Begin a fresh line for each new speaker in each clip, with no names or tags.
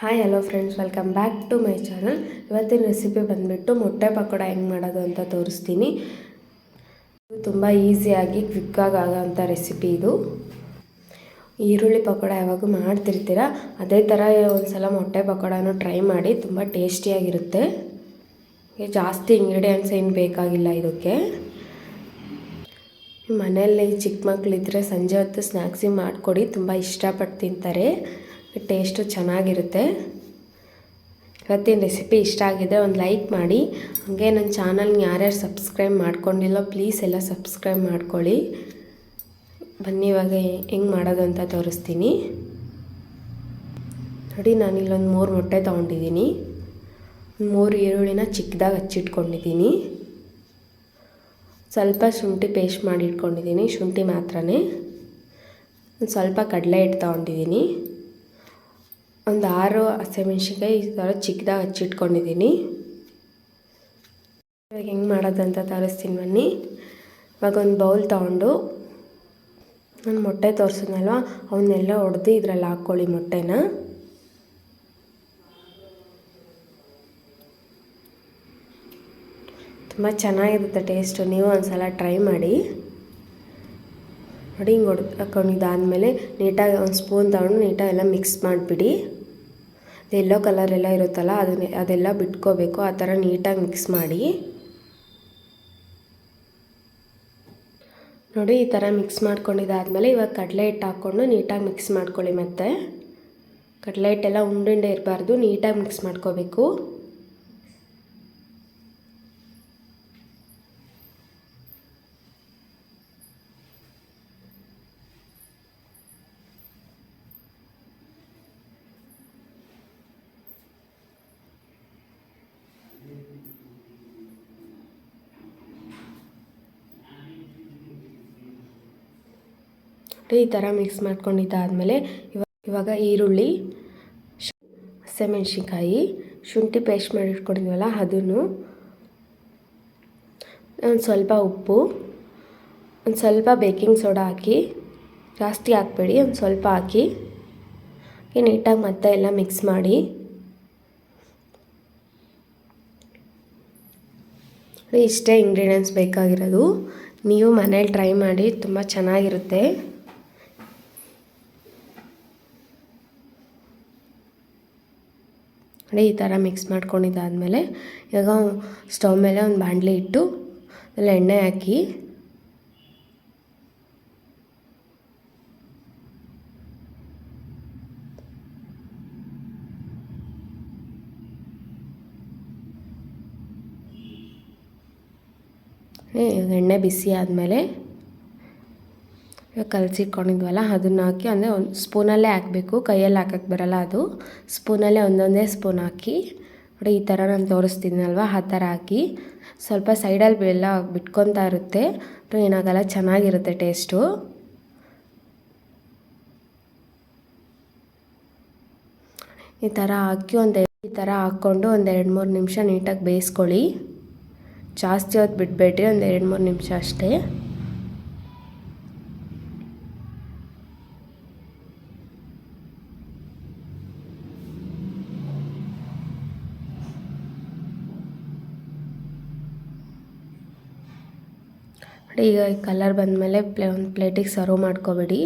Hi hello friends welcome back to my channel ಇವತ್ತಿನ recipe ಬಂದುಬಿಟ್ಟು ಮೊಟ್ಟೆ ಪಕೋಡ ಹೆಂಗೆ ಮಾಡೋದು ಅಂತ ತೋರಿಸ್ತೀನಿ. ಇದು ತುಂಬ ಈಸಿಯಾಗಿ ಕ್ವಿಕ್ಕಾಗಿ ಆಗೋವಂಥ ರೆಸಿಪಿ ಇದು. ಈರುಳ್ಳಿ ಪಕೋಡ ಯಾವಾಗೂ ಮಾಡ್ತಿರ್ತೀರ? ಅದೇ ಥರ ಒಂದು ಸಲ ಮೊಟ್ಟೆ ಪಕೋಡಾನು ಟ್ರೈ ಮಾಡಿ, ತುಂಬ ಟೇಸ್ಟಿಯಾಗಿರುತ್ತೆ ಜಾಸ್ತಿ ಇಂಗ್ರೀಡಿಯೆಂಟ್ಸ್ ಏನು ಬೇಕಾಗಿಲ್ಲ ಇದಕ್ಕೆ. ಮನೆಯಲ್ಲಿ ಚಿಕ್ಕ ಮಕ್ಕಳಿದ್ರೆ ಸಂಜೆ ಹೊತ್ತು ಸ್ನ್ಯಾಕ್ಸಿಗೆ ಮಾಡಿಕೊಡಿ, ತುಂಬ ಇಷ್ಟಪಟ್ಟು ತಿಂತಾರೆ. ಟೇಸ್ಟು ಚೆನ್ನಾಗಿರುತ್ತೆ. ಇವತ್ತಿನ ರೆಸಿಪಿ ಇಷ್ಟ ಆಗಿದೆ ಒಂದು ಲೈಕ್ ಮಾಡಿ. ಹಾಗೆ ನನ್ನ ಚಾನಲ್ನ ಯಾರ್ಯಾರು ಸಬ್ಸ್ಕ್ರೈಬ್ ಮಾಡ್ಕೊಂಡಿಲ್ಲ, ಪ್ಲೀಸ್ ಎಲ್ಲ ಸಬ್ಸ್ಕ್ರೈಬ್ ಮಾಡ್ಕೊಳ್ಳಿ. ಬನ್ನಿ, ಇವಾಗ ಹೆಂಗೆ ಮಾಡೋದು ಅಂತ ತೋರಿಸ್ತೀನಿ. ನೋಡಿ, ನಾನು ಇಲ್ಲೊಂದು ಮೂರು ಮೊಟ್ಟೆ ತೊಗೊಂಡಿದ್ದೀನಿ. ಮೂರು ಈರುಳ್ಳಿನ ಚಿಕ್ಕದಾಗಿ ಹಚ್ಚಿಟ್ಕೊಂಡಿದ್ದೀನಿ. ಸ್ವಲ್ಪ ಶುಂಠಿ ಪೇಸ್ಟ್ ಮಾಡಿ ಇಟ್ಕೊಂಡಿದ್ದೀನಿ, ಶುಂಠಿ ಮಾತ್ರನೇ. ಸ್ವಲ್ಪ ಕಡಲೆ ಹಿಟ್ಟು ತೊಗೊಂಡಿದ್ದೀನಿ. ಒಂದು ಆರು ಹಸಿಮೆಣ್ಸಿನ್ಕಾಯಿ ಈ ಥರ ಚಿಕ್ಕದಾಗಿ ಹಚ್ಚಿಟ್ಕೊಂಡಿದ್ದೀನಿ. ಇವಾಗ ಹೆಂಗೆ ಮಾಡೋದಂತ ತೋರಿಸ್ತೀನಿ ಬನ್ನಿ. ಇವಾಗ ಒಂದು ಬೌಲ್ ತೊಗೊಂಡು ನಾನು ಮೊಟ್ಟೆ ತೋರಿಸಿದ್ನಲ್ವ, ಅವನ್ನೆಲ್ಲ ಹೊಡೆದು ಇದರಲ್ಲಿ ಹಾಕ್ಕೊಳ್ಳಿ ಮೊಟ್ಟೆನ. ತುಂಬ ಚೆನ್ನಾಗಿರುತ್ತೆ ಟೇಸ್ಟು, ನೀವು ಒಂದು ಸಲ ಟ್ರೈ ಮಾಡಿ. ನೋಡಿ ಹಿಂಗೆ ಹೊಡೆದು ಹಾಕೊಂಡಿದ್ದಾದಮೇಲೆ ನೀಟಾಗಿ ಒಂದು ಸ್ಪೂನ್ ತಗೊಂಡು ನೀಟಾಗಿ ಎಲ್ಲ ಮಿಕ್ಸ್ ಮಾಡಿಬಿಡಿ. ಎಲ್ಲೋ ಕಲರ್ ಎಲ್ಲ ಇರುತ್ತಲ್ಲ, ಅದನ್ನ, ಅದೆಲ್ಲ ಬಿಟ್ಕೋಬೇಕು, ಆ ಥರ ನೀಟಾಗಿ ಮಿಕ್ಸ್ ಮಾಡಿ. ನೋಡಿ, ಈ ಥರ ಮಿಕ್ಸ್ ಮಾಡ್ಕೊಂಡಿದ್ದಾದಮೇಲೆ ಇವಾಗ ಕಡಲೆ ಹಿಟ್ಟು ಹಾಕ್ಕೊಂಡು ನೀಟಾಗಿ ಮಿಕ್ಸ್ ಮಾಡ್ಕೊಳ್ಳಿ ಮತ್ತೆ. ಕಡಲೆ ಹಿಟ್ಟೆಲ್ಲ ಉಂಡುಂಡೆ ಇರಬಾರ್ದು, ನೀಟಾಗಿ ಮಿಕ್ಸ್ ಮಾಡ್ಕೋಬೇಕು. ಈ ಥರ ಮಿಕ್ಸ್ ಮಾಡ್ಕೊಂಡಿದ್ದಾದಮೇಲೆ ಇವಾಗ ಇವಾಗ ಈರುಳ್ಳಿ, ಹಸಿಮೆಣ್ಸಿನ್ಕಾಯಿ, ಶುಂಠಿ ಪೇಸ್ಟ್ ಮಾಡಿಟ್ಕೊಂಡಿದ್ವಲ್ಲ ಅದನ್ನು ಒಂದು ಸ್ವಲ್ಪ ಉಪ್ಪು, ಒಂದು ಸ್ವಲ್ಪ ಬೇಕಿಂಗ್ ಸೋಡಾ ಹಾಕಿ, ಜಾಸ್ತಿ ಹಾಕ್ಬೇಡಿ, ಒಂದು ಸ್ವಲ್ಪ ಹಾಕಿ ನೀಟಾಗಿ ಮತ್ತೆ ಎಲ್ಲ ಮಿಕ್ಸ್ ಮಾಡಿ. ಇಷ್ಟೇ ಇಂಗ್ರೀಡಿಯೆಂಟ್ಸ್ ಬೇಕಾಗಿರೋದು. ನೀವು ಮನೇಲಿ ಟ್ರೈ ಮಾಡಿ, ತುಂಬ ಚೆನ್ನಾಗಿರುತ್ತೆ. ನೋಡಿ ಈ ಥರ ಮಿಕ್ಸ್ ಮಾಡ್ಕೊಂಡಿದ್ದಾದಮೇಲೆ ಇವಾಗ ಸ್ಟವ್ ಮೇಲೆ ಒಂದು ಬಾಣಲಿ ಇಟ್ಟು ಅಲ್ಲಿ ಎಣ್ಣೆ ಹಾಕಿ ಎಣ್ಣೆ ಬಿಸಿ ಆದಮೇಲೆ ಕಲಸಿಟ್ಕೊಂಡಿದ್ವಲ್ಲ, ಅದನ್ನು ಹಾಕಿ ಅಂದರೆ ಒಂದು ಸ್ಪೂನಲ್ಲೇ ಹಾಕಬೇಕು. ಕೈಯಲ್ಲಿ ಹಾಕಕ್ಕೆ ಬರಲ್ಲ ಅದು. ಸ್ಪೂನಲ್ಲೇ ಒಂದೊಂದೇ ಸ್ಪೂನ್ ಹಾಕಿ, ನೋಡಿ ಈ ಥರ ನಾನು ತೋರಿಸ್ತಿದ್ದೀನಲ್ವ ಆ ಥರ ಹಾಕಿ. ಸ್ವಲ್ಪ ಸೈಡಲ್ಲಿ ಬೆಲ್ಲ ಬಿಟ್ಕೊತಾ ಇರುತ್ತೆ. ಏನಾಗಲ್ಲ, ಚೆನ್ನಾಗಿರುತ್ತೆ ಟೇಸ್ಟು. ಈ ಥರ ಹಾಕಿ ಒಂದು ಈ ಥರ ಹಾಕ್ಕೊಂಡು ಒಂದು ಎರಡು ಮೂರು ನಿಮಿಷ ನೀಟಾಗಿ ಬೇಯಿಸ್ಕೊಳ್ಳಿ. ಜಾಸ್ತಿ ಹೊತ್ತು ಬಿಡಬೇಡ್ರಿ ಒಂದು ಎರಡು ಮೂರು ನಿಮಿಷ ಅಷ್ಟೇ. ನೋಡಿ, ಈಗ ಕಲರ್ ಬಂದಮೇಲೆ ಪ್ಲೇ ಒಂದು ಪ್ಲೇಟಿಗೆ ಸರ್ವ್ ಮಾಡ್ಕೋಬೇಡಿ.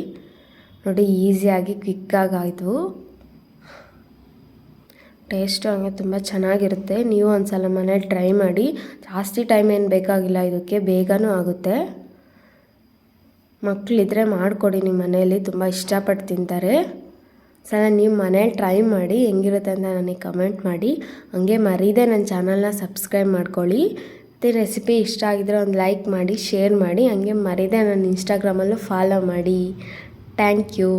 ನೋಡಿ ಈಸಿಯಾಗಿ ಕ್ವಿಕ್ಕಾಗಿ ಆಯಿತು. ಟೇಸ್ಟು ಹಂಗೆ ತುಂಬ ಚೆನ್ನಾಗಿರುತ್ತೆ. ನೀವು ಒಂದು ಸಲ ಮನೇಲಿ ಟ್ರೈ ಮಾಡಿ. ಜಾಸ್ತಿ ಟೈಮ್ ಏನು ಬೇಕಾಗಿಲ್ಲ, ಇದಕ್ಕೆ ಬೇಗನೂ ಆಗುತ್ತೆ. ಮಕ್ಕಳಿದ್ರೆ ಮಾಡಿಕೊಡಿ ನಿಮ್ಮ ಮನೆಯಲ್ಲಿ ತುಂಬ ಇಷ್ಟಪಟ್ಟು ತಿಂತಾರೆ. ಸಲ ನೀವು ಮನೇಲಿ ಟ್ರೈ ಮಾಡಿ, ಹೆಂಗಿರುತ್ತೆ ಅಂತ ನನಗೆ ಕಮೆಂಟ್ ಮಾಡಿ. ಹಂಗೆ ಮರೀದೆ ನನ್ನ ಚಾನಲ್ನ ಸಬ್ಸ್ಕ್ರೈಬ್ ಮಾಡ್ಕೊಳ್ಳಿ. ಮತ್ತು ರೆಸಿಪಿ ಇಷ್ಟ ಆಗಿದ್ರೆ ಒಂದು ಲೈಕ್ ಮಾಡಿ ಶೇರ್ ಮಾಡಿ, ಹಂಗೆ ಮರೀದೆ ನನ್ನ ಇನ್ಸ್ಟಾಗ್ರಾಮಲ್ಲೂ ಫಾಲೋ ಮಾಡಿ. Thank you